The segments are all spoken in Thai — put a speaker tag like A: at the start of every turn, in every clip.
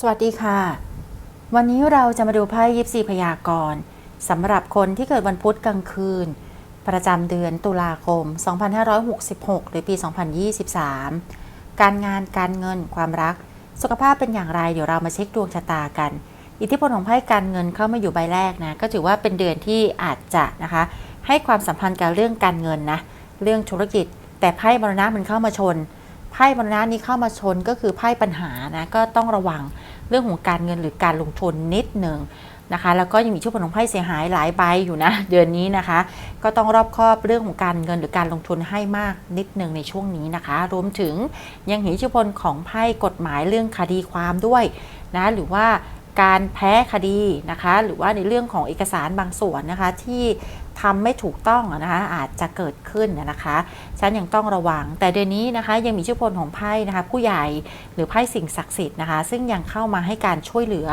A: สวัสดีค่ะ วันนี้เราจะมาดูไพ่ยิปซีพยากรณ์สำหรับคนที่เกิดวันพุธกลางคืน ประจำเดือนตุลาคม 2566 หรือปี 2023 การงานการเงินความรัก สุขภาพเป็นอย่างไร เดี๋ยวเรามาเช็คดวงชะตากัน อิทธิพลของไพ่การเงินเข้ามาอยู่ใบแรกนะก็ถือว่าเป็นเดือนที่อาจจะนะคะ ให้ความสัมพันธ์กับเรื่องการเงินนะเรื่องธุรกิจ แต่ไพ่มรณะมันเข้ามาชน ไพ่มรณะนี้เข้ามาชนก็คือไพ่ปัญหานะก็ต้องระวังเรื่องของการเงินหรือการลงทุนนิดหนึ่งนะคะ แล้วก็ยังมีชุดผลของไพ่เสียหายหลายใบอยู่นะ เดือนนี้นะคะ ก็ต้องรอบคอบเรื่องของการเงินหรือการลงทุนให้มากนิดหนึ่งในช่วงนี้นะคะ รวมถึงยังเห็นอิทธิพลของไพ่กฎหมายเรื่องคดีความด้วยนะหรือว่า การแพ้คดีนะคะ หรือว่าในเรื่องของเอกสารบางส่วนนะคะที่ทำไม่ถูกต้องนะคะอาจจะเกิดขึ้นนะคะฉันยังต้องระวัง แต่เดือนนี้นะคะยังมีชื่อพลของไพ่นะคะ ผู้ใหญ่หรือไพ่สิ่งศักดิ์สิทธิ์นะคะ ซึ่งยังเข้ามาให้การช่วยเหลือ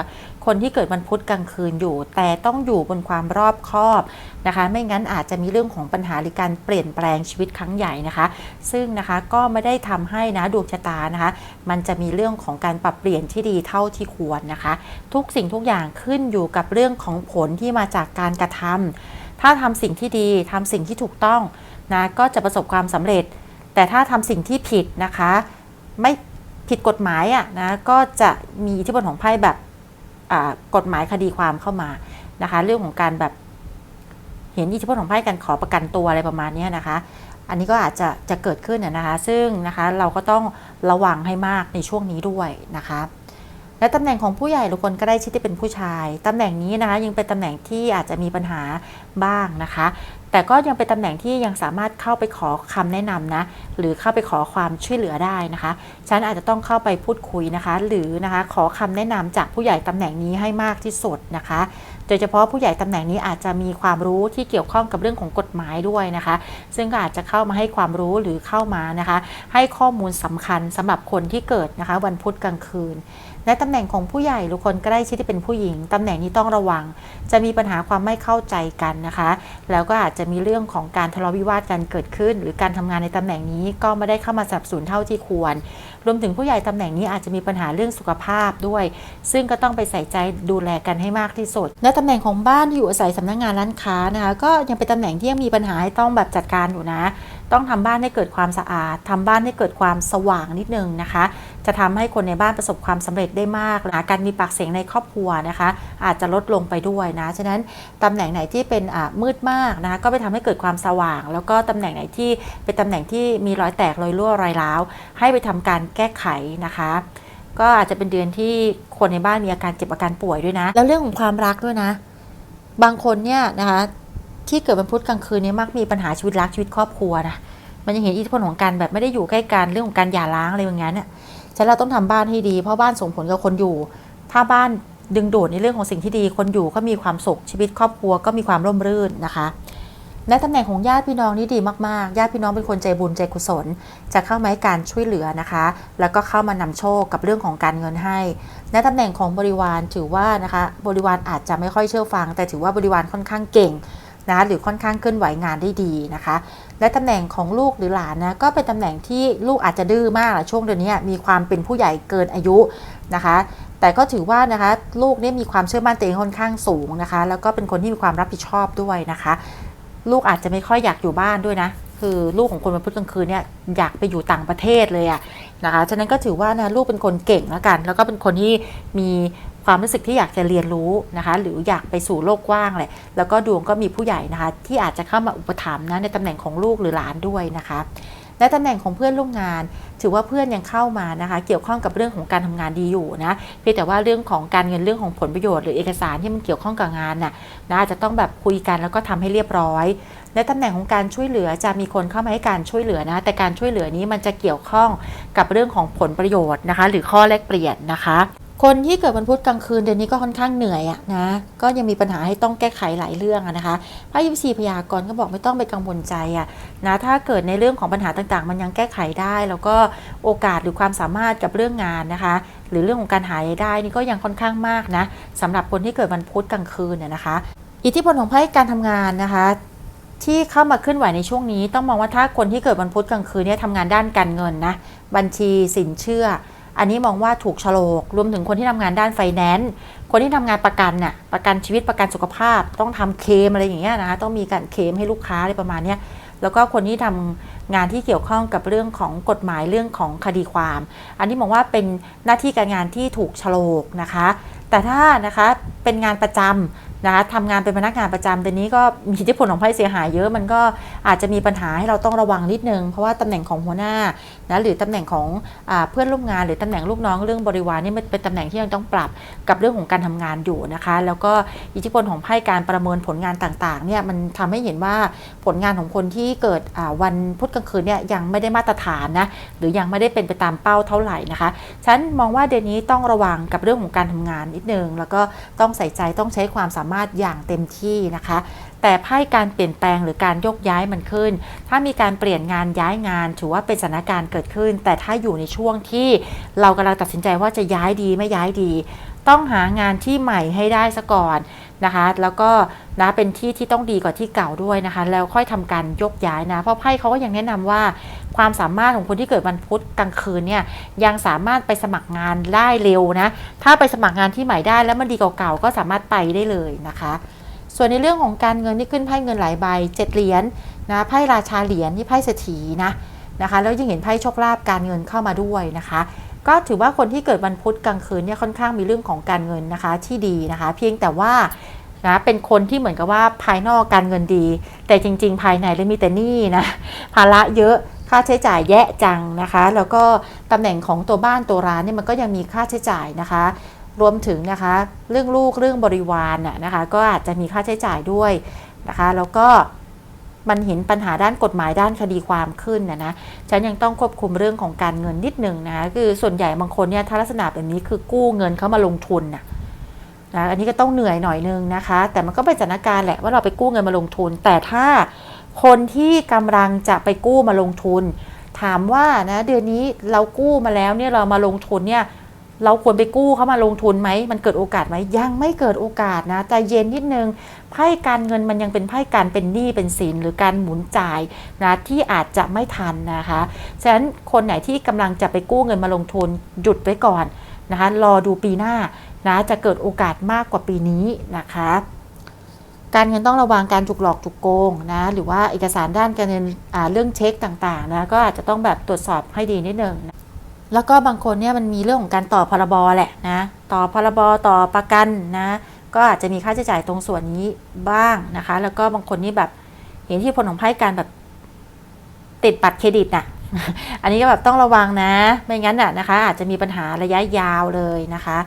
A: คนที่เกิดวันพุธกลางคืนอยู่ แต่ต้องอยู่บนความรอบคอบนะคะ ไม่งั้นอาจจะมีเรื่องของปัญหาหรือการเปลี่ยนแปลงชีวิตครั้งใหญ่นะคะ ซึ่งนะคะก็ไม่ได้ทำให้นะดวงชะตานะคะ มันจะมีเรื่องของการปรับเปลี่ยนที่ดีเท่าที่ควรนะคะ ทุกสิ่งทุกอย่างขึ้นอยู่กับเรื่องของผลที่มาจากการกระทำถ้าทำสิ่งที่ดีทำสิ่งที่ถูกต้องนะก็จะประสบความสำเร็จ แต่ถ้าทำสิ่งที่ผิดนะคะ ไม่ผิดกฎหมายอะนะก็จะมีอิทธิพลของไพ่แบบกฎหมายคดีความเข้ามานะคะ เรื่องของการแบบ ห็นอิทธิพลของไพ่การขอประกันตัวอะไรประมาณนี้นะคะ อันนี้ก็อาจจะจะเกิดขึ้นน่ะนะคะ ซึ่งนะคะเราก็ต้องระวังให้มากในช่วงนี้ด้วยนะคะและตำแหน่งของผู้ใหญ่หรือคนก็ได้ชิดที่เป็นผู้ชาย ตำแหน่งนี้นะคะยังเป็นตำแหน่งที่อาจจะมีปัญหาบ้างนะคะ แต่ก็ยังเป็นตำแหน่งที่ยังสามารถเข้าไปขอคำแนะนำนะหรือเข้าไปขอความช่วยเหลือได้นะคะฉันอาจจะต้องเข้าไปพูดคุยนะคะ หรือนะคะขอคำแนะนำจากผู้ใหญ่ตำแหน่งนี้ให้มากที่สุดนะคะ โดยเฉพาะผู้ใหญ่ตำแหน่งนี้อาจจะมีความรู้ที่เกี่ยวข้องกับเรื่องของกฎหมายด้วยนะคะ ซึ่งก็อาจจะเข้ามาให้ความรู้หรือเข้ามานะคะ ให้ข้อมูลสำคัญสำหรับคนที่เกิดนะคะ วันพุธกลางคืน และตำแหน่งของผู้ใหญ่หรือคนใกล้ชิดที่เป็นผู้หญิงตำแหน่งนี้ต้องระวัง จะมีปัญหาความไม่เข้าใจกันนะคะ แล้วก็อาจจะมีเรื่องของการทะเลาะวิวาทกันเกิดขึ้น หรือการทำงานในตำแหน่งนี้ก็ไม่ได้เข้ามาสนับสนุนเท่าที่ควร รวมถึงผู้ใหญ่ตำแหน่งนี้อาจจะมีปัญหาเรื่องสุขภาพด้วย ซึ่งก็ต้องไปใส่ใจดูแลกันให้มากที่สุด และตำแหน่งของบ้านที่อยู่อาศัยสำนักงานร้านค้านะคะ ก็ยังเป็นตำแหน่งที่ยังมีปัญหาให้ต้องแบบจัดการอยู่นะ ต้องทำบ้านให้เกิดความสะอาดทำบ้านให้เกิดความสว่างนิดนึงนะคะ จะทำให้คนในบ้านประสบความสำเร็จได้มากนะการมีปากเสียงในครอบครัวนะคะ อาจจะลดลงไปด้วยนะฉะนั้นตำแหน่งไหนที่เป็นอ่ามืดมากนะคะก็ไปทำให้เกิดความสว่าง แล้วก็ตำแหน่งไหนที่เป็นตำแหน่งที่มีรอยแตกรอยรั่วรอยร้าวให้ไปทำการแก้ไขนะคะก็อาจจะเป็นเดือนที่คนในบ้านมีอาการเจ็บอาการป่วยด้วยนะ แล้วเรื่องของความรักด้วยนะ บางคนเนี่ยนะคะ ที่เกิดวันพุธกลางคืนนี่มักมีปัญหาชีวิตรักชีวิตครอบครัวนะมันยังเห็นอิทธิพลของการแบบไม่ได้อยู่ใกล้กันเรื่องของการหย่าร้างอะไรอย่างเงี้ยเนี่ยฉะนั้นเราต้องทำบ้านให้ดี เพราะบ้านส่งผลกับคนอยู่ ถ้าบ้านดึงดูดในเรื่องของสิ่งที่ดี คนอยู่ก็มีความสุขชีวิตครอบครัวก็มีความร่มรื่นนะคะและตำแหน่งของญาติพี่น้องนี่ดีมากๆ ญาติพี่น้องเป็นคนใจบุญใจกุศล จะเข้ามาให้การช่วยเหลือนะคะ แล้วก็เข้ามานำโชคกับเรื่องของการเงินให้ และตำแหน่งของบริวารถือว่านะคะ บริวารอาจจะไม่ค่อยเชื่อฟัง แต่ถือว่าบริวารค่อนข้างเก่ง นะคะหรือค่อนข้างเคลื่อนไหวงานได้ดีนะคะ และตำแหน่งของลูกหรือหลานนะก็เป็นตำแหน่งที่ลูกอาจจะดื้อมากช่วงเดือนนี้มีความเป็นผู้ใหญ่เกินอายุนะคะ แต่ก็ถือว่านะคะลูกเนี่ยมีความเชื่อมั่นตัวเองค่อนข้างสูงนะคะ แล้วก็เป็นคนที่มีความรับผิดชอบด้วยนะคะ ลูกอาจจะไม่ค่อยอยากอยู่บ้านด้วยนะคือลูกของคนวันพุธกลางคืนเนี่ยอยากไปอยู่ต่างประเทศเลยอะนะคะ ฉะนั้นก็ถือว่านะลูกเป็นคนเก่งแล้วกัน แล้วก็เป็นคนที่มี ความรู้สึกที่อยากจะเรียนรู้นะคะ หรืออยากไปสู่โลกกว้างเลยแล้วก็ดวงก็มีผู้ใหญ่นะคะ ที่อาจจะเข้ามาอุปถัมภ์นะในตำแหน่งของลูกหรือหลานด้วยนะคะและตำแหน่งของเพื่อนร่วมงาน ถือว่าเพื่อนยังเข้ามานะคะ เกี่ยวข้องกับเรื่องของการทำงานดีอยู่นะเพียงแต่ว่าเรื่องของการเงินเรื่องของผลประโยชน์หรือเอกสารที่มันเกี่ยวข้องกับงานน่ะนะอาจจะต้องแบบคุยกันแล้วก็ทำให้เรียบร้อย และตำแหน่งของการช่วยเหลือจะมีคนเข้ามาให้การช่วยเหลือนะ แต่การช่วยเหลือนี้มันจะเกี่ยวข้องกับเรื่องของผลประโยชน์นะคะ หรือข้อแลกเปลี่ยนนะคะ คนที่เกิดวันพุธกลางคืนเดือนนี้ก็ค่อนข้างเหนื่อยอะนะ ก็ยังมีปัญหาให้ต้องแก้ไขหลายเรื่องอะนะคะพระยิปซีพยากรณ์ก็บอกไม่ต้องไปกังวลใจอะนะถ้าเกิดในเรื่องของปัญหาต่างๆ มันยังแก้ไขได้ แล้วก็โอกาสหรือความสามารถกับเรื่องงานนะคะ หรือเรื่องของการหารายได้นี่ก็ยังค่อนข้างมากนะสำหรับคนที่เกิดวันพุธกลางคืนเนี่ยนะคะ อิทธิพลของไพ่การทำงานนะคะที่เข้ามาเคลื่อนไหวในช่วงนี้ ต้องมองว่าถ้าคนที่เกิดวันพุธกลางคืนเนี่ยทำงานด้านการเงินนะบัญชีสินเชื่อ อันนี้มองว่าถูกฉลกรวมถึงคนที่ทำงานด้านไฟแนนซ์คนที่ทำงานประกันน่ะประกันชีวิตประกันสุขภาพ ต้องทำเคมอะไรอย่างเงี้ยนะคะต้องมีการเคมให้ลูกค้าอะไรประมาณเนี้ยแล้วก็คนที่ทำงานที่เกี่ยวข้องกับเรื่องของกฎหมายเรื่องของคดีความ อันนี้มองว่าเป็นหน้าที่การงานที่ถูกฉลกนะคะ แต่ถ้านะคะเป็นงานประจำ นะคะทำงานเป็นพนักงานประจำแต่นี้ก็มีอิทธิพลของไพ่เสียหายเยอะมันก็อาจจะมีปัญหาให้เราต้องระวังนิดนึง เพราะว่าตำแหน่งของหัวหน้านะหรือตำแหน่งของอเพื่อนร่วมงานหรือตำแหน่งลูกน้องเรื่องบริวารนี่มันเป็นตำแหน่งที่ยังต้องปรับกับเรื่องของการทำงานอยู่นะคะ แล้วก็อิทธิพลของไพ่การประเมินผลงานต่างๆเนี่ยมันทำให้เห็นว่าผลงานของคนที่เกิดวันพุธกลางคืนเนี่ยยังไม่ได้มาตรฐานนะหรือยังไม่ได้เป็นไปตามเป้าเท่าไหร่นะคะฉันมองว่าเดือนนี้ต้องระวังกับเรื่องของการทำงานนิดนึงแล้วก็ต้องใส่ใจต้องใช้ความสามารถอย่างเต็มที่นะคะ แต่ไพ่การเปลี่ยนแปลงหรือการยกย้ายมันขึ้น ถ้ามีการเปลี่ยนงานย้ายงาน ถือว่าเป็นสถานการณ์เกิดขึ้น แต่ถ้าอยู่ในช่วงที่เรากำลังตัดสินใจว่าจะย้ายดีไม่ย้ายดี ต้องหางานที่ใหม่ให้ได้ซะก่อน นะคะ แล้วก็นะเป็นที่ที่ต้องดีกว่าที่เก่าด้วยนะคะ แล้วค่อยทำการยกย้ายนะ เพราะไพ่เขาก็ยังแนะนำว่าความสามารถของคนที่เกิดวันพุธกลางคืนเนี่ยยังสามารถไปสมัครงานได้เร็วนะ ถ้าไปสมัครงานที่ใหม่ได้แล้วมันดีกว่าเก่าก็สามารถไปได้เลยนะคะ ส่วนในเรื่องของการเงินที่ขึ้นไพ่เงินหลายใบเจ็ดเหรียญนะไพ่ราชาเหรียญที่ไพ่เศรษฐีนะนะคะแล้วยังเห็นไพ่โชคลาภการเงินเข้ามาด้วยนะคะ ก็ถือว่าคนที่เกิดวันพุธกลางคืนเนี่ยค่อนข้างมีเรื่องของการเงินนะคะที่ดีนะคะ เพียงแต่ว่านะเป็นคนที่เหมือนกับว่าภายนอกการเงินดี แต่จริง ๆ ภายในเลยมีแต่หนี้นะภาระเยอะค่าใช้จ่ายแยะจังนะคะ แล้วก็ตำแหน่งของตัวบ้านตัวร้านเนี่ยมันก็ยังมีค่าใช้จ่ายนะคะ รวมถึงนะคะเรื่องลูกเรื่องบริวารน่ะนะคะ ก็อาจจะมีค่าใช้จ่ายด้วยนะคะ แล้วก็ มันเห็นปัญหาด้านกฎหมายด้านคดีความขึ้นนะนะฉันยังต้องควบคุมเรื่องของการเงินนิดหนึ่งนะคือส่วนใหญ่บางคนเนี่ยถ้าลักษณะแบบนี้คือกู้เงินเข้ามาลงทุนนะนะอันนี้ก็ต้องเหนื่อยหน่อยนึงนะคะ แต่มันก็เป็นสถานการณ์แหละว่าเราไปกู้เงินมาลงทุน แต่ถ้าคนที่กำลังจะไปกู้มาลงทุน ถามว่านะเดือนนี้เรากู้มาแล้วเนี่ยเรามาลงทุนเนี่ย เราควรไปกู้เขามาลงทุนไหม มันเกิดโอกาสไหม ยังไม่เกิดโอกาสนะใจเย็นนิดนึง ไพ่การเงินมันยังเป็นไพ่การเป็นหนี้เป็นสินหรือการหมุนจ่ายนะที่อาจจะไม่ทันนะคะ ฉะนั้นคนไหนที่กำลังจะไปกู้เงินมาลงทุนหยุดไว้ก่อนนะคะ รอดูปีหน้านะจะเกิดโอกาสมากกว่าปีนี้นะคะ การเงินต้องระวังการถูกหลอกถูกโกงนะหรือว่าเอกสารด้านการเงินเรื่องเช็คต่างๆนะก็อาจจะต้องแบบตรวจสอบให้ดีนิดนึงนะ แล้วก็บางคนเนี่ยมันมีเรื่องของการต่อพรบแหละนะ ต่อพรบต่อประกันนะ ก็อาจจะมีค่าใช้จ่ายตรงส่วนนี้บ้างนะคะ แล้วก็บางคนนี่แบบเห็นที่ผลของไพ่การแบบติดบัตรเครดิตน่ะ อันนี้ก็แบบต้องระวังนะ ไม่งั้นน่ะนะคะ อาจจะมีปัญหาระยะยาวเลยนะคะ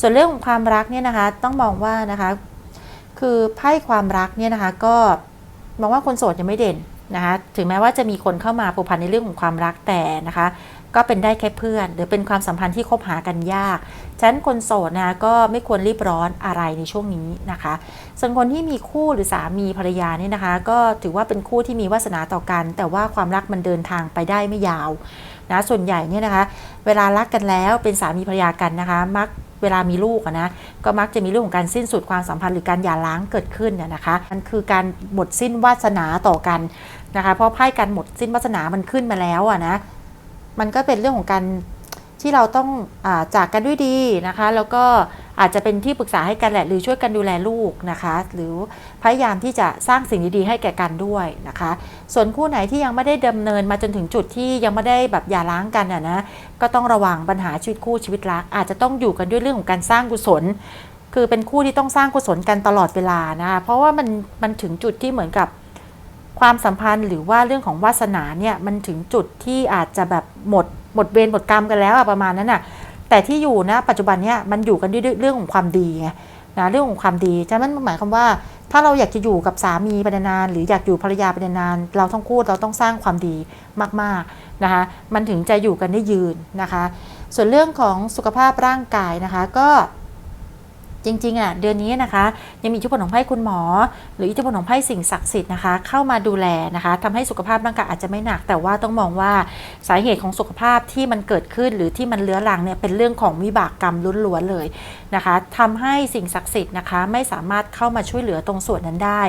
A: ส่วนเรื่องของความรักเนี่ยนะคะ ต้องมองว่านะคะ คือไพ่ความรักเนี่ยนะคะ ก็มองว่าคนโสดยังไม่เด่นนะคะ ถึงแม้ว่าจะมีคนเข้ามาผูกพันในเรื่องของความรักแต่นะคะ ก็เป็นได้แค่เพื่อน หรือเป็นความสัมพันธ์ที่คบหากันยาก ฉะนั้นคนโสดนะก็ไม่ควรรีบร้อนอะไรในช่วงนี้นะคะ ส่วนคนที่มีคู่หรือสามีภรรยาเนี่ยนะคะ ก็ถือว่าเป็นคู่ที่มีวาสนาต่อกัน แต่ว่าความรักมันเดินทางไปได้ไม่ยาวนะส่วนใหญ่เนี่ยนะคะ เวลารักกันแล้วเป็นสามีภรรยากันนะคะ มักเวลามีลูกนะก็มักจะมีเรื่องของการสิ้นสุดความสัมพันธ์หรือการหย่าร้างเกิดขึ้นเนี่ยนะคะมันคือการหมดสิ้นวาสนาต่อกันนะคะเพราะไพ่การหมดสิ้นวาสนามันขึ้นมาแล้วอะนะ มันก็เป็นเรื่องของการที่เราต้องอาจากกันด้วยดีนะคะ แล้วก็อาจจะเป็นที่ปรึกษาให้กันแหละ หรือช่วยกันดูแลลูกนะคะ หรือพยายามที่จะสร้างสิ่งดีๆให้แก่กันด้วยนะคะ ส่วนคู่ไหนที่ยังไม่ได้ดำเนินมาจนถึงจุดที่ยังไม่ได้แบบหย่าร้างกันอะนะก็ต้องระวังปัญหาชีวิตคู่ชีวิตรัก อาจจะต้องอยู่กันด้วยเรื่องของการสร้างกุศล คือเป็นคู่ที่ต้องสร้างกุศลกันตลอดเวลานะคะเพราะว่ามันมันถึงจุดที่เหมือนกับ ความสัมพันธ์หรือว่าเรื่องของวาสนาเนี่ยมันถึงจุดที่อาจจะแบบหมดหมดเวรหมดกรรมกันแล้วอะประมาณนั้นน่ะแต่ที่อยู่นะปัจจุบันเนี่ยมันอยู่กันด้วยเรื่องของความดีไงนะเรื่องของความดีฉะนั้นมันหมายความว่า ถ้าเราอยากจะอยู่กับสามีไปนานๆหรืออยากอยู่ภรรยาไปนานๆเราต้องคู่เราต้องสร้างความดีมากๆนะคะมันถึงจะอยู่กันได้ยืนนะคะ ส่วนเรื่องของสุขภาพร่างกายนะคะก็ จริงๆอะเดือนนี้นะคะยังมีอิทธิพลของไพ่คุณหมอ หรืออิทธิพลของไพ่สิ่งศักดิ์สิทธิ์นะคะเข้ามาดูแลนะคะทำให้สุขภาพร่างกายอาจจะไม่หนัก แต่ว่าต้องมองว่าสาเหตุของสุขภาพที่มันเกิดขึ้น หรือที่มันเลื้อรังเนี่ยเป็นเรื่องของวิบากกรรมล้วนๆเลยนะคะทำให้สิ่งศักดิ์สิทธิ์นะคะไม่สามารถเข้ามาช่วยเหลือตรงส่วนนั้นได้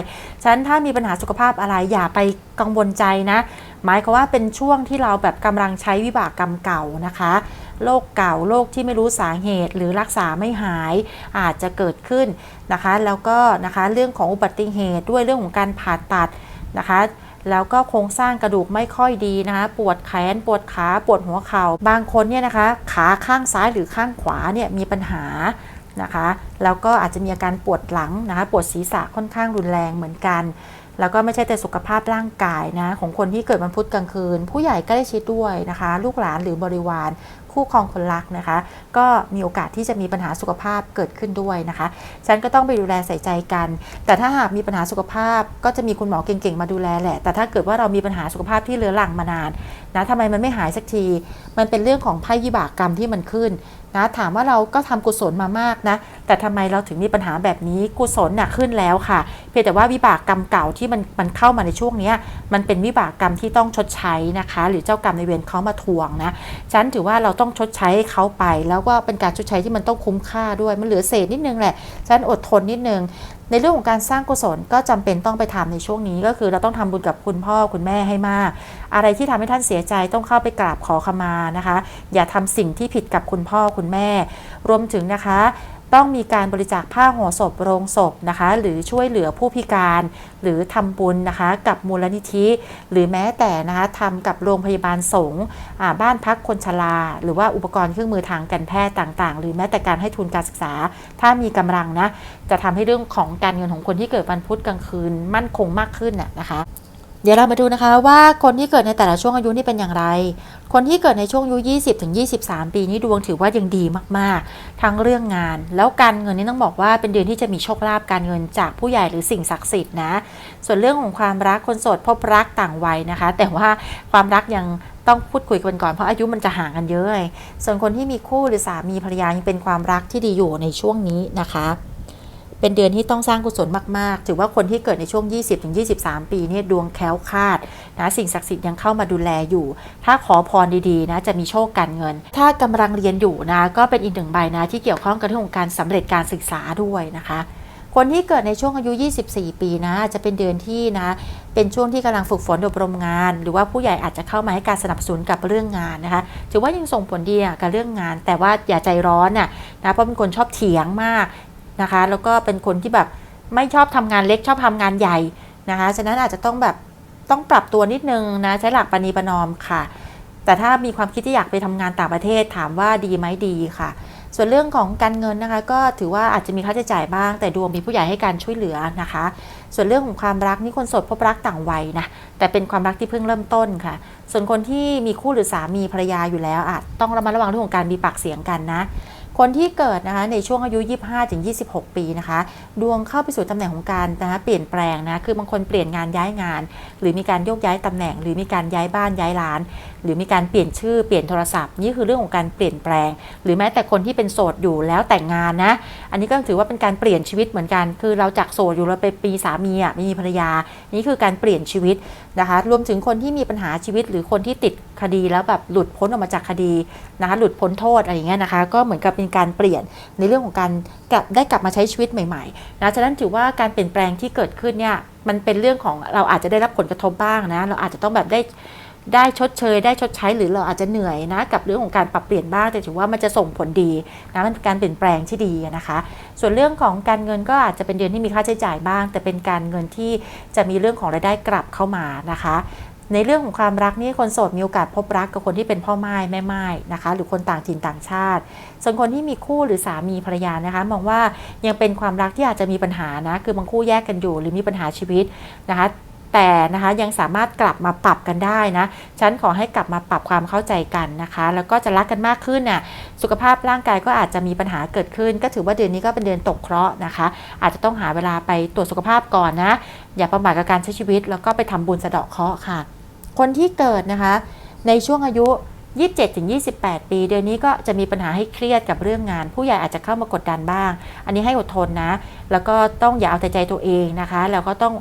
A: ฉะนั้นถ้ามีปัญหาสุขภาพอะไรอย่าไปกังวลใจนะหมายความว่าเป็นช่วงที่เราแบบกำลังใช้วิบากกรรมเก่านะคะ โรคเก่าโรคที่ไม่รู้สาเหตุหรือรักษาไม่หายอาจจะเกิดขึ้นนะคะ แล้วก็นะคะเรื่องของอุบัติเหตุด้วยเรื่องของการผ่าตัดนะคะแล้วก็โครงสร้างกระดูกไม่ค่อยดีนะคะ ปวดแขน ปวดขา ปวดหัวเขา่า บางคนเนี่ยนะคะ ขาข้างซ้ายหรือข้างขวาเนี่ยมีปัญหานะคะ แล้วก็อาจจะมีอาการปวดหลังนะคะ ปวดศีรษะค่อนข้างรุนแรงเหมือนกัน แล้วก็ไม่ใช่แต่สุขภาพร่างกายนะ ของคนที่เกิดวันพุธกลางคืน ผู้ใหญ่ใกล้ชิดด้วยนะคะ ลูกหลานหรือบริวาร คู่ครองคนรักนะคะ ก็มีโอกาสที่จะมีปัญหาสุขภาพเกิดขึ้นด้วยนะคะ ฉันก็ต้องไปดูแลใส่ใจกัน แต่ถ้าหากมีปัญหาสุขภาพก็จะมีคุณหมอเก่งๆมาดูแลแหละ แต่ถ้าเกิดว่าเรามีปัญหาสุขภาพที่เรื้อรังมานานนะทำไมมันไม่หายสักที มันเป็นเรื่องของไพ่ยิบากกรรมที่มันขึ้น นะถามว่าเราก็ทำกุศลมามากนะ แต่ทำไมเราถึงมีปัญหาแบบนี้กุศลน่ะขึ้นแล้วค่ะ เพียงแต่ว่าวิบากกรรมเก่าที่มันมันเข้ามาในช่วงนี้มันเป็นวิบากกรรมที่ต้องชดใช้นะคะ หรือเจ้ากรรมในเวรเขามาทวงนะฉันถือว่าเราต้องชดใช้ให้เขาไป แล้วก็เป็นการชดใช้ที่มันต้องคุ้มค่าด้วยมันเหลือเศษนิดนึงแหละฉันอดทนนิดนึง ในเรื่องของการสร้างกุศลก็จำเป็นต้องไปทำในช่วงนี้ก็คือเราต้องทำบุญกับคุณพ่อคุณแม่ให้มาก อะไรที่ทำให้ท่านเสียใจต้องเข้าไปกราบขอขมานะคะ อย่าทำสิ่งที่ผิดกับคุณพ่อคุณแม่ รวมถึงนะคะ ต้องมีการบริจาคผ้าห่อศพโรงศพนะคะ หรือช่วยเหลือผู้พิการ หรือทำบุญนะคะ กับมูลนิธิ หรือแม้แต่นะคะทำกับโรงพยาบาลสงฆ์บ้านพักคนชราหรือว่าอุปกรณ์เครื่องมือทางการแพทย์ต่าง ๆ หรือแม้แต่การให้ทุนการศึกษา ถ้ามีกำลังนะจะทำให้เรื่องของการเงินของคนที่เกิดวันพุธกลางคืนมั่นคงมากขึ้นน่ะนะคะ เดี๋ยวเรามาดูนะคะว่าคนที่เกิดในแต่ละช่วงอายุนี่เป็นอย่างไร คนที่เกิดในช่วงอายุ 20 ถึง 23 ปีนี้ดวงถือว่ายังดีมากๆ ทั้งเรื่องงาน แล้วการเงินนี่ต้องบอกว่าเป็นเดือนที่จะมีโชคลาภการเงินจากผู้ใหญ่หรือสิ่งศักดิ์สิทธิ์นะ ส่วนเรื่องของความรักคนโสดพบรักต่างวัยนะคะ แต่ว่าความรักยังต้องพูดคุยกันก่อนเพราะอายุมันจะห่างกันเยอะ ส่วนคนที่มีคู่หรือสามีภรรยายังเป็นความรักที่ดีอยู่ในช่วงนี้นะคะ เป็นเดือนที่ต้องสร้างกุศลมาก ๆ ถือว่าคนที่เกิดในช่วง 20-23 ปีเนี่ยดวงแคล้วคลาดนะสิ่งศักดิ์สิทธิ์ยังเข้ามาดูแลอยู่ ถ้าขอพรดีๆนะจะมีโชคการเงิน ถ้ากำลังเรียนอยู่นะก็เป็นอีกหนึ่งใบนะที่เกี่ยวข้องกับเรื่องของการสำเร็จการศึกษาด้วยนะคะคนที่เกิดในช่วงอายุ 24 ปีนะจะเป็นเดือนที่นะ เป็นช่วงที่กำลังฝึกฝนอบรมงาน หรือว่าผู้ใหญ่อาจจะเข้ามาให้การสนับสนุนกับเรื่องงานนะคะ ถือว่ายังส่งผลดีกับเรื่องงาน แต่ว่าอย่าใจร้อนน่ะนะ เพราะเป็นคนชอบเถียงมาก นะคะ แล้วก็เป็นคนที่แบบไม่ชอบทำงานเล็กชอบทำงานใหญ่นะคะ ฉะนั้นอาจจะต้องแบบต้องปรับตัวนิดนึงนะใช้หลักปณีประนอมค่ะ แต่ถ้ามีความคิดที่อยากไปทำงานต่างประเทศถามว่าดีไหมดีค่ะ ส่วนเรื่องของการเงินนะคะก็ถือว่าอาจจะมีค่าใช้จ่ายบ้าง แต่ดวงมีผู้ใหญ่ให้การช่วยเหลือนะคะ ส่วนเรื่องของความรักนี่คนโสดพบรักต่างวัยนะแต่เป็นความรักที่เพิ่งเริ่มต้นค่ะ ส่วนคนที่มีคู่หรือสามีภรรยาอยู่แล้วอาจต้องระมัดระวังเรื่องของการมีปากเสียงกันนะ คนที่เกิดนะคะในช่วงอายุ 25-26 ปีนะคะ ดวงเข้าไปสู่ตำแหน่งของการนะคะเปลี่ยนแปลงนะคือบางคนเปลี่ยนงานย้ายงาน หรือมีการโยกย้ายตำแหน่ง หรือมีการย้ายบ้านย้ายร้านหรือมีการเปลี่ยนชื่อเปลี่ยนโทรศัพท์ นี่คือเรื่องของการเปลี่ยนแปลง หรือแม้แต่คนที่เป็นโสดอยู่แล้วแต่งงานนะ อันนี้ก็ถือว่าเป็นการเปลี่ยนชีวิตเหมือนกัน คือเราจากโสดอยู่เราไปปีสามีอะไม่มีภรรยา นี่คือการเปลี่ยนชีวิตนะคะ รวมถึงคนที่มีปัญหาชีวิต หรือคนที่ติดคดีแล้วแบบหลุดพ้นออกมาจากคดีนะคะหลุดพ้นโทษอะไรอย่างเงี้ยนะคะ ก็เหมือนกับเป็นการเปลี่ยนในเรื่องของการกลับได้กลับมาใช้ชีวิตใหม่ๆนะฉะนั้นถือว่าการเปลี่ยนแปลงที่เกิดขึ้นเนี่ยมันเป็นเรื่องของเราอาจจะได้รับผลกระทบบ้างนะ เราอาจจะต้องแบบได้ ได้ชดเชย ได้ชดใช้หรือเราอาจจะเหนื่อยนะกับเรื่องของการปรับเปลี่ยนบ้างแต่ถือว่ามันจะส่งผลดีนะมันเป็นการเปลี่ยนแปลงที่ดีนะคะ ส่วนเรื่องของการเงินก็อาจจะเป็นเดือนที่มีค่าใช้จ่ายบ้าง แต่เป็นการเงินที่จะมีเรื่องของรายได้กลับเข้ามานะคะ ในเรื่องของความรักนี่คนโสดมีโอกาสพบรักกับคนที่เป็นพ่อไม้แม่ไม้นะคะ หรือคนต่างถิ่นต่างชาติ ส่วนคนที่มีคู่หรือสามีภรรยานะคะ มองว่ายังเป็นความรักที่อาจจะมีปัญหานะคือบางคู่แยกกันอยู่ หรือมีปัญหาชีวิตนะคะ แต่นะคะยังสามารถกลับมาปรับกันได้นะ ฉันขอให้กลับมาปรับความเข้าใจกันนะคะ แล้วก็จะรักกันมากขึ้นน่ะสุขภาพร่างกายก็อาจจะมีปัญหาเกิดขึ้น ก็ถือว่าเดือนนี้ก็เป็นเดือนตกเคราะห์นะคะ อาจจะต้องหาเวลาไปตรวจสุขภาพก่อนนะ อย่าประมาทกับการใช้ชีวิต แล้วก็ไปทำบุญสะเดาะเคราะห์ค่ะ คนที่เกิดนะคะ ในช่วงอายุ27-28 ปี เดือนนี้ก็จะมีปัญหาให้เครียดกับเรื่องงาน ผู้ใหญ่อาจจะเข้ามากดดันบ้าง อันนี้ให้อดทนนะ แล้วก็ต้องอย่าเอาแต่ใจตัวเองนะคะ แล้วก็ต้อง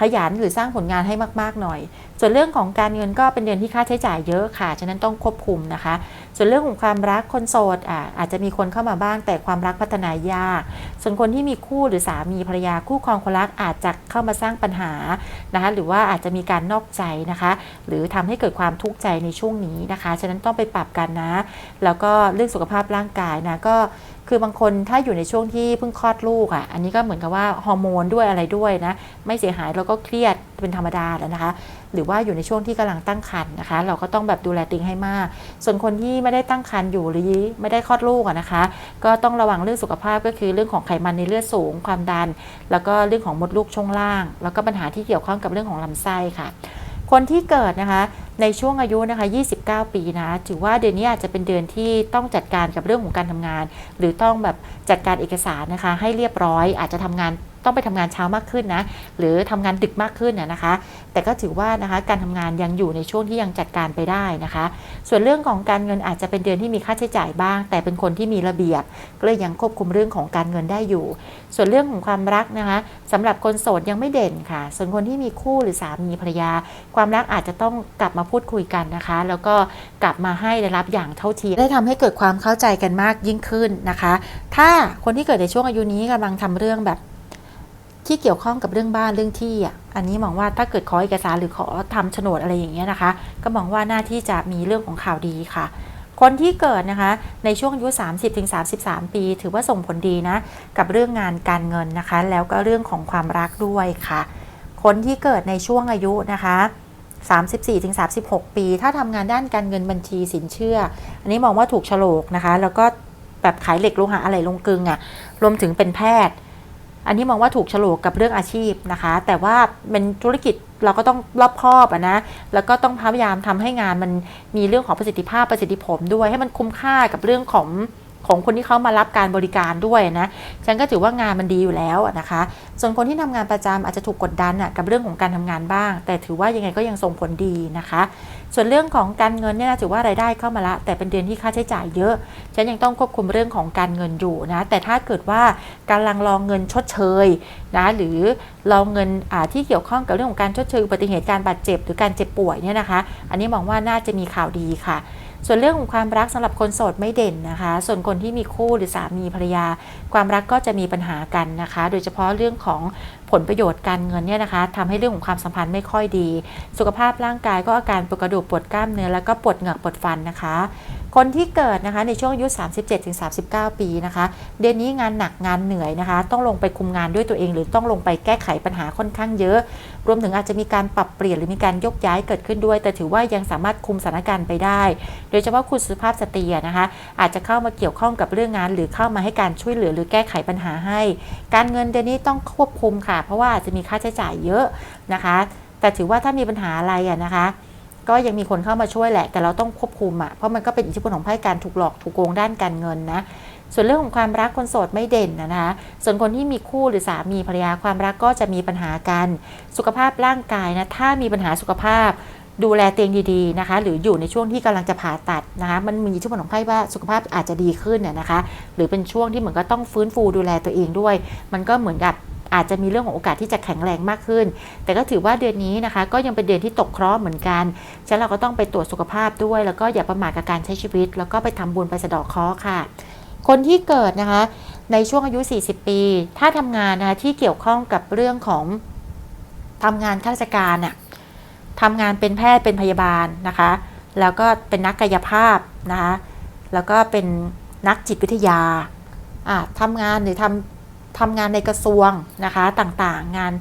A: ขยันหรือสร้างผลงานให้มาก ๆ หน่อยส่วนเรื่องของการเงินก็เป็นเดือนที่ค่าใช้จ่ายเยอะค่ะ ฉะนั้นต้องควบคุมนะคะ ส่วนเรื่องของความรักคนโสดอ่าอาจจะมีคนเข้ามาบ้าง แต่ความรักพัฒนายาก ส่วนคนที่มีคู่หรือสามีภรรยาคู่ครองคนรักอาจจะเข้ามาสร้างปัญหานะคะ หรือว่าอาจจะมีการนอกใจนะคะ หรือทำให้เกิดความทุกข์ใจในช่วงนี้นะคะ ฉะนั้นต้องไปปรับกันนะ แล้วก็เรื่องสุขภาพร่างกายนะก็คือบางคนถ้าอยู่ในช่วงที่เพิ่งคลอดลูกอะ อันนี้ก็เหมือนกับว่าฮอร์โมนด้วยอะไรด้วยนะ ไม่เสียหายแล้วก็เครียดเป็นธรรมดาแล้วนะคะ หรือว่าอยู่ในช่วงที่กำลังตั้งครรภ์นะคะ เราก็ต้องแบบดูแลติงให้มาก ส่วนคนที่ไม่ได้ตั้งครรภ์อยู่หรือไม่ได้คลอดลูกนะคะ ก็ต้องระวังเรื่องสุขภาพก็คือเรื่องของไขมันในเลือดสูง ความดัน แล้วก็เรื่องของมดลูกช่วงล่าง แล้วก็ปัญหาที่เกี่ยวข้องกับเรื่องของลำไส้ค่ะ คนที่เกิดนะคะในช่วงอายุนะคะ 29 ปีนะ ถือว่าเดือนนี้อาจจะเป็นเดือนที่ต้องจัดการกับเรื่องของการทำงาน หรือต้องแบบจัดการเอกสารนะคะ ให้เรียบร้อย อาจจะทำงาน ต้องไปทำงานเช้ามากขึ้นนะ หรือทำงานดึกมากขึ้นนะคะ แต่ก็ถือว่านะคะการทำงานยังอยู่ในช่วงที่ยังจัดการไปได้นะคะ ส่วนเรื่องของการเงินอาจจะเป็นเดือนที่มีค่าใช้จ่ายบ้าง แต่เป็นคนที่มีระเบียบก็เลยยังควบคุมเรื่องของการเงินได้อยู่ ส่วนเรื่องของความรักนะคะสำหรับคนโสดยังไม่เด่นค่ะ ส่วนคนที่มีคู่หรือสามีภรรยา ความรักอาจจะต้องกลับมาพูดคุยกันนะคะ แล้วก็กลับมาให้ได้รับอย่างเท่าเทียมได้ทำให้เกิดความเข้าใจกันมากยิ่งขึ้นนะคะ ถ้าคนที่เกิดในช่วงอายุนี้กำลังทำเรื่องแบบ ที่เกี่ยวข้องกับเรื่องบ้านเรื่องที่อะอันนี้มองว่าถ้าเกิดขอเอกสารหรือขอทำโฉนดอะไรอย่างเงี้ยนะคะ ก็มองว่าหน้าที่จะมีเรื่องของข่าวดีค่ะ คนที่เกิดนะคะในช่วงอายุ 30-33 ปี ถือว่าส่งผลดีนะกับเรื่องงานการเงินนะคะ แล้วก็เรื่องของความรักด้วยค่ะ คนที่เกิดในช่วงอายุนะคะ34-36 ปี ถ้าทำงานด้านการเงินบัญชีสินเชื่อ อันนี้มองว่าถูกโฉลกนะคะ แล้วก็แบบขายเหล็กโลหะอะไรลงกึงอะ่ะ รวมถึงเป็นแพทย์ อันนี้มองว่าถูกโฉลกกับเรื่องอาชีพนะคะ แต่ว่าเป็นธุรกิจเราก็ต้องรอบคอบอะนะ แล้วก็ต้องพยายามทำให้งานมันมีเรื่องของประสิทธิภาพประสิทธิผลด้วย ให้มันคุ้มค่ากับเรื่องของ ของคนที่เขามารับการบริการด้วยนะฉันก็ถือว่างานมันดีอยู่แล้วนะคะ ส่วนคนที่ทำงานประจำอาจจะถูกกดดันกับเรื่องของการทำงานบ้าง แต่ถือว่ายังไงก็ยังส่งผลดีนะคะ ส่วนเรื่องของการเงินเนี่ยถือว่ารายได้เข้ามาละ แต่เป็นเดือนที่ค่าใช้จ่ายเยอะ ฉันยังต้องควบคุมเรื่องของการเงินอยู่นะแต่ถ้าเกิดว่ากำลังรองเงินชดเชยนะหรือรองเงินที่เกี่ยวข้องกับเรื่องของการชดเชยอุบัติเหตุการบาดเจ็บหรือการเจ็บป่วยเนี่ยนะคะ อันนี้มองว่าน่าจะมีข่าวดีค่ะ ส่วนเรื่องของความรักสำหรับคนโสดไม่เด่นนะคะ ส่วนคนที่มีคู่หรือสามีภรรยา ความรักก็จะมีปัญหากันนะคะ โดยเฉพาะเรื่องของผลประโยชน์การเงินเนี่ยนะคะทำให้เรื่องของความสัมพันธ์ไม่ค่อยดี สุขภาพร่างกายก็อาการปวดกระดูกปวดกล้ามเนื้อแล้วก็ปวดเหงือกปวดฟันนะคะ คนที่เกิดนะคะในช่วงอายุ 37-39 ปีนะคะ เดือนนี้งานหนักงานเหนื่อยนะคะ ต้องลงไปคุมงานด้วยตัวเอง หรือต้องลงไปแก้ไขปัญหาค่อนข้างเยอะ รวมถึงอาจจะมีการปรับเปลี่ยนหรือมีการยกย้ายเกิดขึ้นด้วย แต่ถือว่ายังสามารถคุมสถานการณ์ไปได้ โดยเฉพาะคุณสุภาพสตรีนะคะอาจจะเข้ามาเกี่ยวข้องกับเรื่องงาน หรือเข้ามาให้การช่วยเหลือหรือแก้ไขปัญหาให้ การเงินเดือนนี้ต้องควบคุมค่ะ เพราะว่าอาจจะมีค่าใช้จ่ายเยอะนะคะ แต่ถือว่าถ้ามีปัญหาอะไรอะนะคะก็ยังมีคนเข้ามาช่วยแหละ แต่เราต้องควบคุมอะ่ะ เพราะมันก็เป็นอิทธิพลของไพ่การถูกหลอกถูกโกงด้านการเงินนะ ส่วนเรื่องของความรักคนโสดไม่เด่นนะคะส่วนคนที่มีคู่หรือสามีภรรยาความรักก็จะมีปัญหากัน สุขภาพร่างกายนะถ้ามีปัญหาสุขภาพดูแลเตียงดีๆนะคะ หรืออยู่ในช่วงที่กำลังจะผ่าตัดนะคะ มันมีอิทธิพลของไพ่ว่าสุขภาพอาจจะดีขึ้นน่ะนะคะ หรือเป็นช่วงที่เหมือนก็ต้องฟื้นฟูดูแลตัวเองด้วย มันก็เหมือนกับอาจจะมีเรื่องของโอกาสที่จะแข็งแรงมากขึ้น แต่ก็ถือว่าเดือนนี้นะคะ ก็ยังเป็นเดือนที่ตกเคราะห์เหมือนกัน ฉะนั้นเราก็ต้องไปตรวจสุขภาพด้วย แล้วก็อย่าประมาทกับการใช้ชีวิต แล้วก็ไปทำบุญไปสะดอกเคราะห์ค่ะ คนที่เกิดนะคะในช่วงอายุ 40 ปี ถ้าทำงานนะคะที่เกี่ยวข้องกับเรื่องของทำงานข้าราชการน่ะทำงานเป็นแพทย์เป็นพยาบาลนะคะ แล้วก็เป็นนักกายภาพนะคะแล้วก็เป็นนักจิตวิทยาอะทำงานหรือทำทำงานในกระทรวงนะคะต่างๆ งาน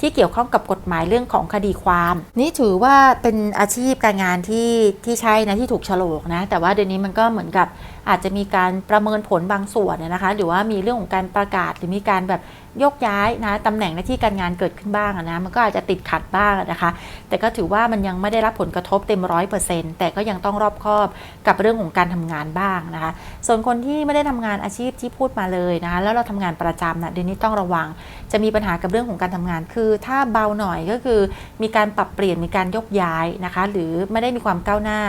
A: ที่เกี่ยวข้องกับกฎหมายเรื่องของคดีความ นี่ถือว่าเป็นอาชีพการงานที่ที่ใช่นะที่ถูกฉลกนะ แต่ว่าเดี๋ยวนี้มันก็เหมือนกับอาจจะมีการประเมินผลบางส่วนนะคะ หรือว่ามีเรื่องของการประกาศหรือมีการแบบ ยกย้ายนะตำแหน่งหน้าที่การงานเกิดขึ้นบ้างนะมันก็อาจจะติดขัดบ้างนะคะ แต่ก็ถือว่ามันยังไม่ได้รับผลกระทบเต็มร้อยเปอร์เซ็นต์แต่ก็ยังต้องรอบคอบกับเรื่องของการทำงานบ้างนะคะ ส่วนคนที่ไม่ได้ทำงานอาชีพที่พูดมาเลยนะคะแล้วเราทำงานประจำนะเดี๋ยวนี้ต้องระวัง จะมีปัญหากับเรื่องของการทำงาน คือ ถ้าเบาหน่อยก็คือมีการปรับเปลี่ยนมีการยกย้ายนะคะ หรือไม่ได้มีความก้าวหน้า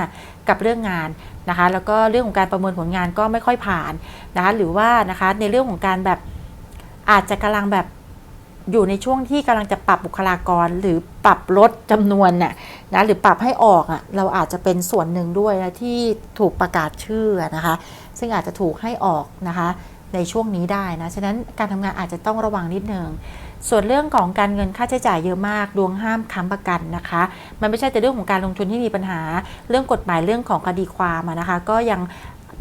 A: กับเรื่องงานนะคะ แล้วก็เรื่องของการประเมินผลงานก็ไม่ค่อยผ่านนะคะหรือว่านะคะในเรื่องของการแบบ อาจจะกำลังแบบอยู่ในช่วงที่กำลังจะปรับบุคลากร หรือปรับลดจำนวนน่ะนะหรือปรับให้ออกอะเราอาจจะเป็นส่วนหนึ่งด้วยนะที่ถูกประกาศชื่อนะคะ ซึ่งอาจจะถูกให้ออกนะคะในช่วงนี้ได้นะ ฉะนั้นการทำงานอาจจะต้องระวังนิดนึง ส่วนเรื่องของการเงินค่าใช้จ่ายเยอะมาก ดวงห้ามค้ำประกันนะคะ มันไม่ใช่แต่เรื่องของการลงทุนที่มีปัญหา เรื่องกฎหมายเรื่องของคดีความนะคะ ก็ยัง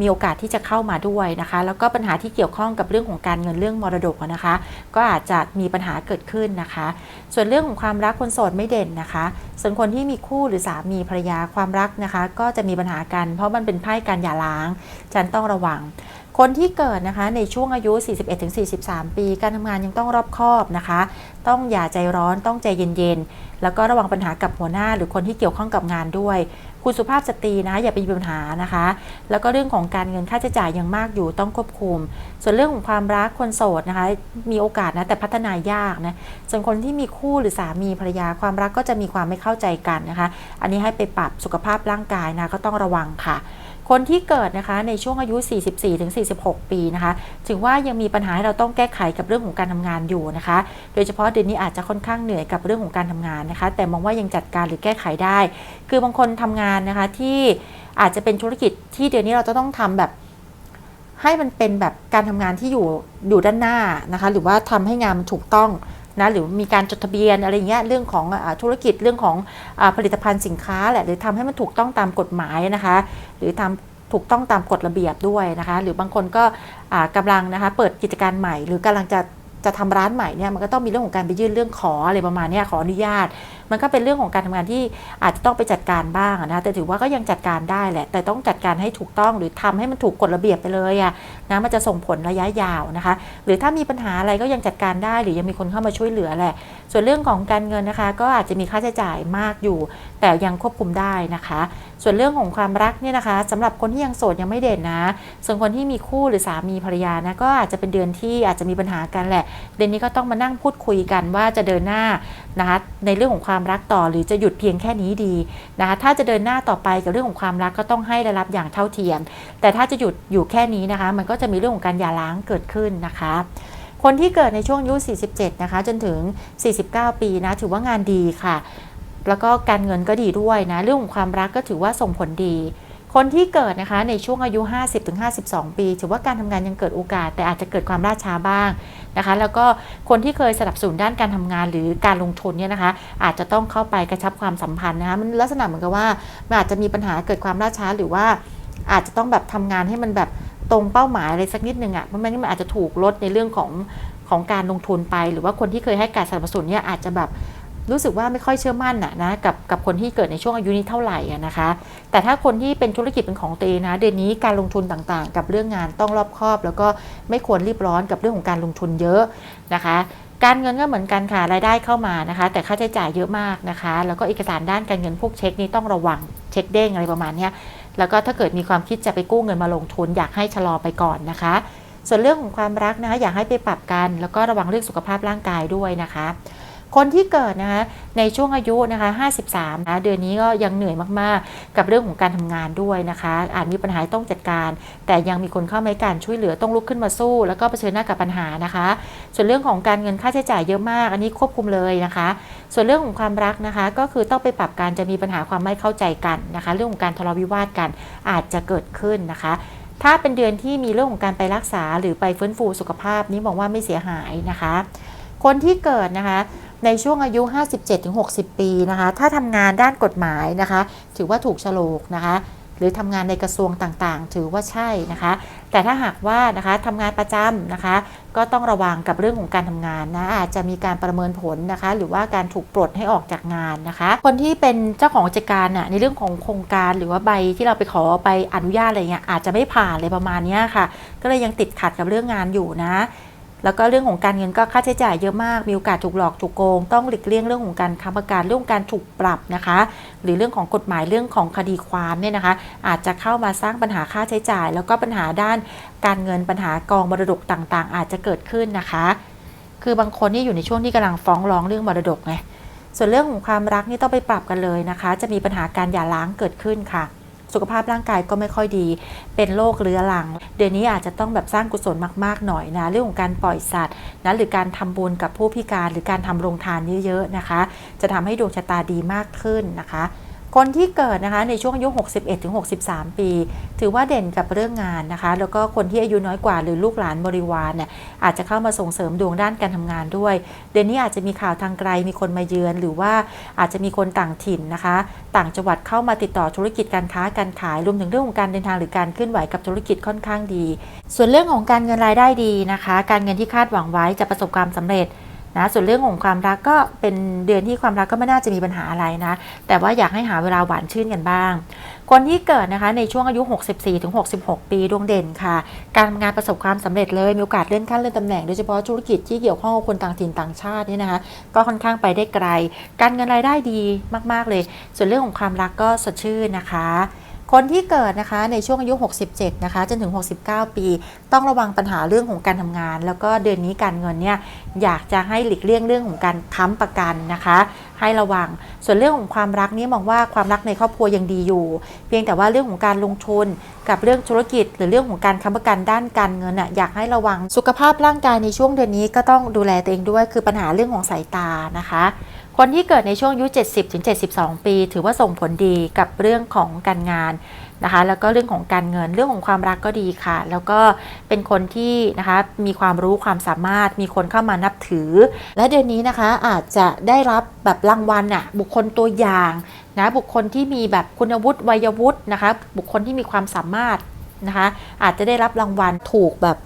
A: มีโอกาสที่จะเข้ามาด้วยนะคะ แล้วก็ปัญหาที่เกี่ยวข้องกับเรื่องของการเงินเรื่องมรดกนะคะ ก็อาจจะมีปัญหาเกิดขึ้นนะคะ ส่วนเรื่องของความรักคนโสดไม่เด่นนะคะ ส่วนคนที่มีคู่หรือสามีภรรยาความรักนะคะ ก็จะมีปัญหากัน เพราะมันเป็นไพ่การหย่าร้างจันต้องระวังคนที่เกิดนะคะในช่วงอายุ 41-43 ปี การทำงานยังต้องรอบคอบนะคะ ต้องอย่าใจร้อนต้องใจเย็นๆ แล้วก็ระวังปัญหากับหัวหน้าหรือคนที่เกี่ยวข้องกับงานด้วย คุณสุภาพสตรีนะอย่าไปมีปัญหานะคะ แล้วก็เรื่องของการเงินค่าใช้จ่ายยังมากอยู่ต้องควบคุม ส่วนเรื่องของความรักคนโสดนะคะ มีโอกาสนะแต่พัฒนายากนะส่วนคนที่มีคู่หรือสามีภรรยาความรักก็จะมีความไม่เข้าใจกันนะคะ อันนี้ให้ไปปรับสุขภาพร่างกายนะก็ต้องระวังค่ะ คนที่เกิดนะคะในช่วงอายุ 44-46 ปีนะคะถึงว่ายังมีปัญหาให้เราต้องแก้ไขกับเรื่องของการทำงานอยู่นะคะ โดยเฉพาะเดือนนี้อาจจะค่อนข้างเหนื่อยกับเรื่องของการทำงานนะคะ แต่มองว่ายังจัดการหรือแก้ไขได้ คือบางคนทำงานนะคะที่อาจจะเป็นธุรกิจที่เดือนนี้เราจะต้องทำแบบให้มันเป็นแบบการทำงานที่อยู่อยู่ด้านหน้านะคะ หรือว่าทำให้งานมันถูกต้อง นะหรือมีการจดทะเบียนอะไรเงี้ยเรื่องของอธุรกิจเรื่องของอผลิตภัณฑ์สินค้าแหละหรือทำให้มันถูกต้องตามกฎหมายนะคะ หรือทำถูกต้องตามกฎระเบียบด้วยนะคะ หรือบางคนก็กำกำลังนะคะเปิดกิจการใหม่ หรือกำลังจะจะทำร้านใหม่เนี่ยมันก็ต้องมีเรื่องของการไปยื่นเรื่องขออะไรประมาณนี้ขออนุญาต มันก็เป็นเรื่องของการทำงานที่อาจจะต้องไปจัดการบ้างนะคะแต่ถือว่าก็ยังจัดการได้แหละ แต่ต้องจัดการให้ถูกต้องหรือทำให้มันถูกกฎระเบียบไปเลยอะนะมันจะส่งผลระยะยาวนะคะ หรือถ้ามีปัญหาอะไรก็ยังจัดการได้ หรือยังมีคนเข้ามาช่วยเหลือแหละ ส่วนเรื่องของการเงินนะคะ ก็อาจจะมีค่าใช้จ่ายมากอยู่ แต่ยังควบคุมได้นะคะ ส่วนเรื่องของความรักเนี่ยนะคะสำหรับคนที่ยังโสดยังไม่เด่นนะ ส่วนคนที่มีคู่หรือสามีภรรยานะก็อาจจะเป็นเดือนที่อาจจะมีปัญหากันแหละ เดือนนี้ก็ต้องมานั่งพูดคุยกันว่าจะเดินหน้านะคะในเรื่องของความรักต่อหรือจะหยุดเพียงแค่นี้ดีนะคะถ้าจะเดินหน้าต่อไปกับเรื่องของความรักก็ต้องให้ได้รับอย่างเท่าเทียม แต่ถ้าจะหยุดอยู่แค่นี้นะคะ มันก็จะมีเรื่องของการหย่าร้างเกิดขึ้นนะคะคนที่เกิดในช่วงอายุ 47 นะคะ จนถึง 49 ปีนะ ถือว่างานดีค่ะ แล้วก็การเงินก็ดีด้วยนะ เรื่องของความรักก็ถือว่าส่งผลดี คนที่เกิดนะคะในช่วงอายุ 50-52 ปี ถือว่าการทำงานยังเกิดโอกาส แต่อาจจะเกิดความล่าช้าบ้างนะคะ แล้วก็คนที่เคยสนับสนุนด้านการทำงานหรือการลงทุนเนี่ยนะคะ อาจจะต้องเข้าไปกระชับความสัมพันธ์นะคะมันลักษณะเหมือนกับว่ามันอาจจะมีปัญหาเกิดความล่าช้าหรือว่า อาจจะต้องแบบทำงานให้มันแบบตรงเป้าหมายอะไรสักนิดนึงอะ่ะเพราะไม่งั้นมันอาจจะถูกลดในเรื่องของของการลงทุนไป หรือว่าคนที่เคยให้การสนับสนุนเนี่ยอาจจะแบบ รู้สึกว่าไม่ค่อยเชื่อมั่นอะนะกับกับคนที่เกิดในช่วงอายุนี้เท่าไหร่นะคะ แต่ถ้าคนที่เป็นธุรกิจเป็นของตัวเองนะ เดือนนี้การลงทุนต่างๆ กับเรื่องงานต้องรอบคอบ แล้วก็ไม่ควรรีบร้อนกับเรื่องของการลงทุนเยอะนะคะการเงินก็เหมือนกันค่ะรายได้เข้ามานะคะ แต่ค่าใช้จ่ายเยอะมากนะคะ แล้วก็เอกสารด้านการเงินพวกเช็คนี้ต้องระวังเช็คเด้งอะไรประมาณนี้แล้วก็ถ้าเกิดมีความคิดจะไปกู้เงินมาลงทุน อยากให้ชะลอไปก่อนนะคะ ส่วนเรื่องของความรักนะคะอยากให้ไปปรับกัน แล้วก็ระวังเรื่องสุขภาพร่างกายด้วยนะคะ คนที่เกิดนะคะในช่วงอายุนะคะ53นะเดือนนี้ก็ยังเหนื่อยมากๆ กับเรื่องของการทำงานด้วยนะคะ อาจมีปัญหาต้องจัดการ แต่ยังมีคนเข้ามาให้การช่วยเหลือต้องลุกขึ้นมาสู้ แล้วก็เผชิญหน้ากับปัญหานะคะ ส่วนเรื่องของการเงินค่าใช้จ่ายเยอะมาก อันนี้ควบคุมเลยนะคะ ส่วนเรื่องของความรักนะคะ ก็คือต้องไปปรับการจะมีปัญหาความไม่เข้าใจกันนะคะ เรื่องของการทะเลาะวิวาทกันอาจจะเกิดขึ้นนะคะถ้าเป็นเดือนที่มีเรื่องของการไปรักษาหรือไปฟื้นฟูสุขภาพนี้มองว่าไม่เสียหายนะคะ คนที่เกิดนะคะในช่วงอายุ 57-60 ปีนะคะ ถ้าทำงานด้านกฎหมายนะคะ ถือว่าถูกโฉลกนะคะ หรือทำงานในกระทรวงต่างๆ ถือว่าใช่นะคะ แต่ถ้าหากว่านะคะทำงานประจำนะคะ ก็ต้องระวังกับเรื่องของการทำงานนะ อาจจะมีการประเมินผลนะคะ หรือว่าการถูกปลดให้ออกจากงานนะคะ คนที่เป็นเจ้าของกิจการน่ะในเรื่องของโครงการหรือว่าใบที่เราไปขอไปอนุญาตอะไรเงี้ยอาจจะไม่ผ่านเลยประมาณนี้ค่ะ ก็เลยยังติดขัดกับเรื่องงานอยู่นะ แล้วก็เรื่องของการเงินก็ค่าใช้จ่ายเยอะมาก มีโอกาสถูกหลอกถูกโกง ต้องหลีกเลี่ยงเรื่องของการค้ำประกันเรื่องการถูกปรับนะคะ หรือเรื่องของกฎหมายเรื่องของคดีความเนี่ยนะคะ อาจจะเข้ามาสร้างปัญหาค่าใช้จ่าย แล้วก็ปัญหาด้านการเงินปัญหากองมรดกต่างๆ อาจจะเกิดขึ้นนะคะ คือบางคนนี่อยู่ในช่วงที่กำลังฟ้องร้องเรื่องมรดกไงส่วนเรื่องของความรักนี่ต้องไปปรับกันเลยนะคะ จะมีปัญหาการหย่าร้างเกิดขึ้นค่ะ สุขภาพร่างกายก็ไม่ค่อยดี เป็นโรคเรื้อรัง เดือนนี้อาจจะต้องแบบสร้างกุศลมากๆหน่อยนะ เรื่องของการปล่อยสัตว์นะหรือการทำบุญกับผู้พิการหรือการทำโรงทานเยอะๆนะคะ จะทำให้ดวงชะตาดีมากขึ้นนะคะ คนที่เกิดนะคะในช่วงอายุ 61ถึง63 ปี ถือว่าเด่นกับเรื่องงานนะคะ แล้วก็คนที่อายุน้อยกว่าหรือลูกหลานบริวารเนี่ยอาจจะเข้ามาส่งเสริมดวงด้านการทำงานด้วย เดือนนี้อาจจะมีข่าวทางไกลมีคนมาเยือน หรือว่าอาจจะมีคนต่างถิ่นนะคะ ต่างจังหวัดเข้ามาติดต่อธุรกิจการค้าการขายรวมถึงเรื่องของการเดินทางหรือการเคลื่อนไหวกับธุรกิจค่อนข้างดี ส่วนเรื่องของการเงินรายได้ดีนะคะ การเงินที่คาดหวังไว้จะประสบความสำเร็จ นะส่วนเรื่องของความรักก็เป็นเดือนที่ความรักก็ไม่น่าจะมีปัญหาอะไรนะ แต่ว่าอยากให้หาเวลาหวานชื่นกันบ้าง คนที่เกิดนะคะในช่วงอายุ 64ถึง66 ปีดวงเด่นค่ะ การทำงานประสบความสำเร็จเลยมีโอกาสเลื่อนขั้นเลื่อนตำแหน่งโดยเฉพาะธุรกิจที่เกี่ยวข้องกับคนต่างถิ่นต่างชาตินี่นะคะ ก็ค่อนข้างไปได้ไกล การเงินรายได้ดีมาก ๆเลย ส่วนเรื่องของความรักก็สดชื่นนะคะ คนที่เกิดนะคะในช่วงอายุ 67 นะคะจนถึง 69 ปี ต้องระวังปัญหาเรื่องของการทำงาน แล้วก็เดือนนี้การเงินเนี่ยอยากจะให้หลีกเลี่ยงเรื่องของการค้ำประกันนะคะ ให้ระวัง ส่วนเรื่องของความรักนี่มองว่าความรักในครอบครัวยังดีอยู่ เพียงแต่ว่าเรื่องของการลงทุนกับเรื่องธุรกิจ หรือเรื่องของการค้ำประกันด้านการเงินน่ะอยากให้ระวังสุขภาพร่างกายในช่วงเดือนนี้ก็ต้องดูแลตัวเองด้วย คือปัญหาเรื่องของสายตานะคะ คนที่เกิดในช่วงอายุ 70ถึง72 ปี ถือว่าส่งผลดีกับเรื่องของการงานนะคะแล้วก็เรื่องของการเงินเรื่องของความรักก็ดีค่ะ แล้วก็เป็นคนที่นะคะมีความรู้ความสามารถมีคนเข้ามานับถือ และเดือนนี้นะคะอาจจะได้รับแบบรางวัลน่ะบุคคลตัวอย่างนะบุคคลที่มีแบบคุณวุฒิวัยวุฒินะคะบุคคลที่มีความสามารถนะคะอาจจะได้รับรางวัลถูกแบบ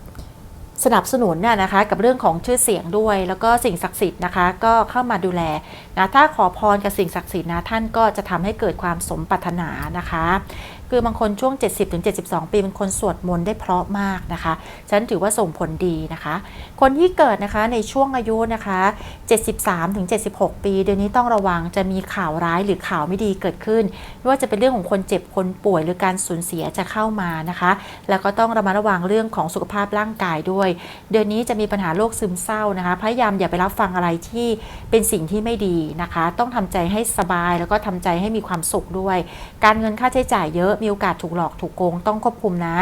A: สนับสนุนเนี่ยนะคะกับเรื่องของชื่อเสียงด้วย แล้วก็สิ่งศักดิ์สิทธิ์นะคะ ก็เข้ามาดูแลนะถ้าขอพรกับสิ่งศักดิ์สิทธิ์นะท่านก็จะทำให้เกิดความสมปรารถนานะคะ คือบางคนช่วง 70-72 ปีเป็นคนสวดมนต์ได้เพราะมากนะคะ ฉันถือว่าส่งผลดีนะคะ คนที่เกิดนะคะในช่วงอายุนะคะ 73-76 ปี เดือนนี้ต้องระวังจะมีข่าวร้ายหรือข่าวไม่ดีเกิดขึ้นไม่ว่าจะเป็นเรื่องของคนเจ็บคนป่วยหรือการสูญเสียจะเข้ามานะคะ แล้วก็ต้องระมัดระวังเรื่องของสุขภาพร่างกายด้วย เดือนนี้จะมีปัญหาโรคซึมเศร้านะคะ พยายามอย่าไปรับฟังอะไรที่เป็นสิ่งที่ไม่ดีนะคะ ต้องทำใจให้สบายแล้วก็ทำใจให้มีความสุขด้วย การเงินค่าใช้จ่ายเยอะมีโอกาสถูกหลอกถูกโกงต้องควบคุมนะ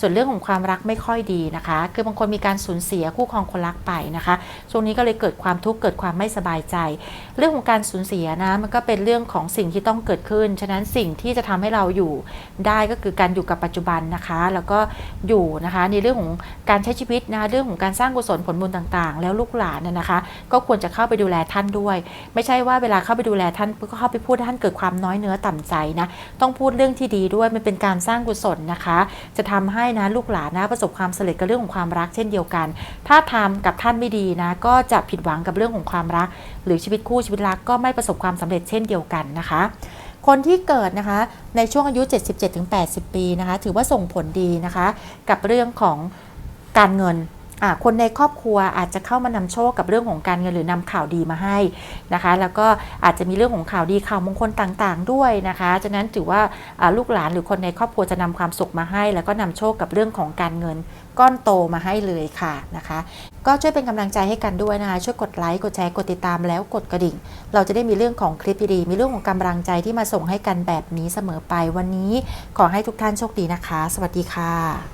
A: ส่วนเรื่องของความรักไม่ค่อยดีนะคะ คือบางคนมีการสูญเสียคู่ครองคนรักไปนะคะช่วงนี้ก็เลยเกิดความทุกข์เกิดความไม่สบายใจ เรื่องของการสูญเสียนะมันก็เป็นเรื่องของสิ่งที่ต้องเกิดขึ้น ฉะนั้นสิ่งที่จะทำให้เราอยู่ได้ก็คือการอยู่กับปัจจุบันนะคะ แล้วก็อยู่นะคะในเรื่องของการใช้ชีวิตนะเรื่องของการสร้างกุศลผลบุญต่างๆ แล้วลูกหลานน่ะนะคะ ก็ควรจะเข้าไปดูแลท่านด้วย ไม่ใช่ว่าเวลาเข้าไปดูแลท่านก็เข้าไปพูดให้ท่านเกิดความน้อยเนื้อต่ำใจนะต้องพูดเรื่องที่ดีด้วย้วยมันเป็นการสร้างกุศลนะคะ จะทำให้นะลูกหลานนะประสบความสำเร็จกับเรื่องของความรักเช่นเดียวกัน ถ้าทำกับท่านไม่ดีนะ ก็จะผิดหวังกับเรื่องของความรัก หรือชีวิตคู่ชีวิตรักก็ไม่ประสบความสำเร็จเช่นเดียวกันนะคะคนที่เกิดนะคะในช่วงอายุ 77-80 ปีนะคะ ถือว่าส่งผลดีนะคะ กับเรื่องของการเงิน คนในครอบครัวอาจจะเข้ามานำโชคกับเรื่องของการเงินหรือนำข่าวดีมาให้นะคะ แล้วก็อาจจะมีเรื่องของข่าวดีข่าวมงคลต่างๆ ด้วยนะคะฉะนั้นถือว่าอ่าลูกหลานหรือคนในครอบครัวจะนำความสุขมาให้ แล้วก็นำโชคกับเรื่องของการเงินก้อนโตมาให้เลยค่ะนะคะ ก็ช่วยเป็นกำลังใจให้กันด้วยนะคะช่วยกดไลค์กดแชร์กดติดตามแล้วกดกระดิ่ง เราจะได้มีเรื่องของคลิปดีๆมีเรื่องของกำลังใจที่มาส่งให้กันแบบนี้เสมอไปวันนี้ ขอให้ทุกท่านโชคดีนะคะ สวัสดีค่ะ